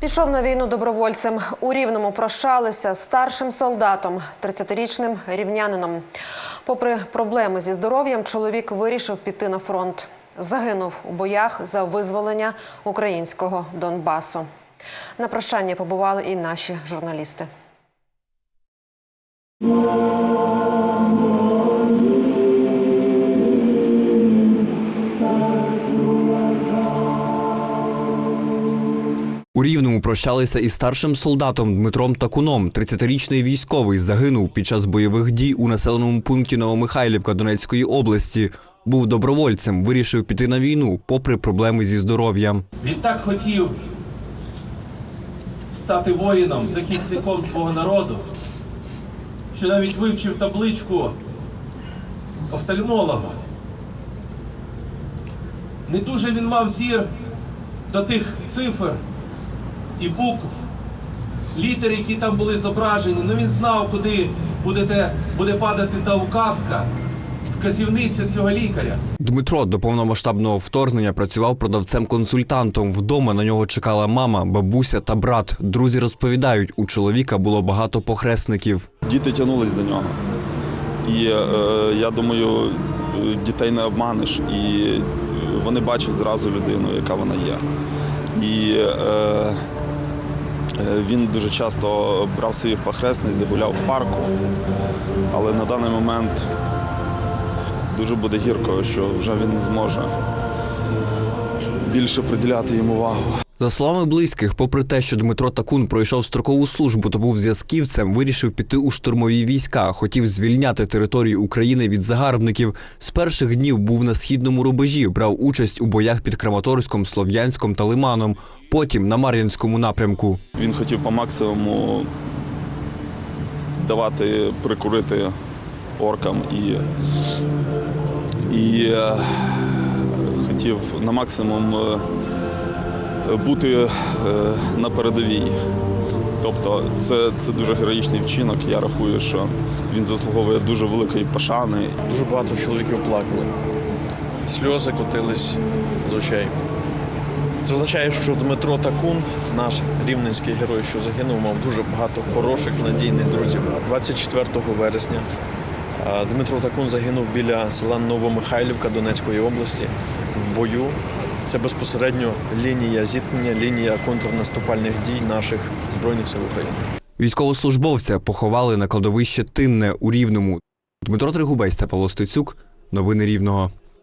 Пішов на війну добровольцем. У Рівному прощалися старшим солдатом, 30-річним рівнянином. Попри проблеми зі здоров'ям, чоловік вирішив піти на фронт. Загинув у боях за визволення українського Донбасу. На прощання побували і наші журналісти. У Рівному прощалися із старшим солдатом Дмитром Такуном. 30-річний військовий загинув під час бойових дій у населеному пункті Новомихайлівка Донецької області. Був добровольцем, вирішив піти на війну, попри проблеми зі здоров'ям. Він так хотів стати воїном, захисником свого народу, що навіть вивчив табличку офтальмолога. Не дуже він мав зір до тих цифр і букв, літер, які там були зображені. Ну він знав, куди будете, буде падати та указка, вказівниця цього лікаря. Дмитро до повномасштабного вторгнення працював продавцем-консультантом. Вдома на нього чекала мама, бабуся та брат. Друзі розповідають, у чоловіка було багато похресників. Діти тягнулись до нього. І е, я думаю, дітей не обманеш. І вони бачать зразу людину, яка вона є. І е, він дуже часто брав свої похресниць, загуляв в парку. Але на даний момент дуже буде гірко, що вже він зможе більше приділяти їм увагу. За словами близьких, попри те, що Дмитро Такун пройшов строкову службу та був зв'язківцем, вирішив піти у штурмові війська, хотів звільняти територію України від загарбників. З перших днів був на східному рубежі, брав участь у боях під Краматорськом, Слов'янськом та Лиманом, потім на Мар'їнському напрямку. Він хотів по максимуму давати прикурити оркам і, і е, хотів на максимум е, бути е, на передовій. Тобто це, це дуже героїчний вчинок. Я рахую, що він заслуговує дуже великої пошани. Дуже багато чоловіків плакали. Сльози котились з очей. Це означає, що Дмитро Такун, наш рівненський герой, що загинув, мав дуже багато хороших, надійних друзів. 24 вересня Дмитро Такун загинув біля села Новомихайлівка Донецької області в бою. Це безпосередньо лінія зіткнення, лінія контрнаступальних дій наших Збройних сил України. Військовослужбовця поховали на кладовище Тинне у Рівному. Дмитро Тригубець та Павло Стецюк. Новини Рівного.